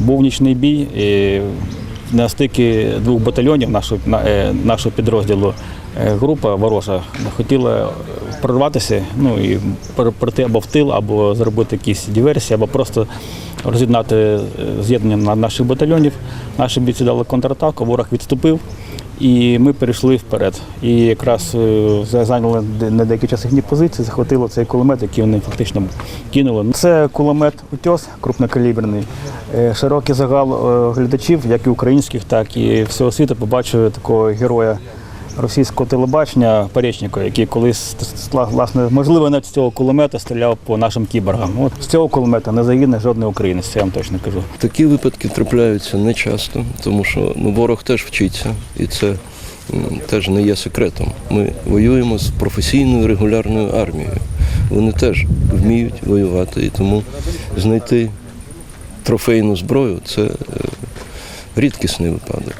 був нічний бій. І на стикі двох батальйонів нашого, е, нашого підрозділу е, група ворожа хотіла прорватися, ну і пройти або в тил, або зробити якісь диверсії, або просто роз'єднати е, з'єднання на- наших батальйонів. Наші бійці дали контратаку, ворог відступив. І ми перейшли вперед. І якраз е, зайняли на деякий час їхні позиції, захватило цей кулемет, який вони фактично кинули. Це кулемет утьос крупнокаліберний. Е, Широкий загал е, глядачів, як і українських, так і всього світу, побачили такого героя російського телебачення Поречника, який колись власне, можливо, навіть з цього кулемета стріляв по нашим кіборгам. От з цього кулемета не загине жодний українець, це я вам точно кажу. Такі випадки трапляються не часто, тому що ну, ворог теж вчиться, і це теж не є секретом. Ми воюємо з професійною регулярною армією. Вони теж вміють воювати, і тому знайти трофейну зброю це е, рідкісний випадок.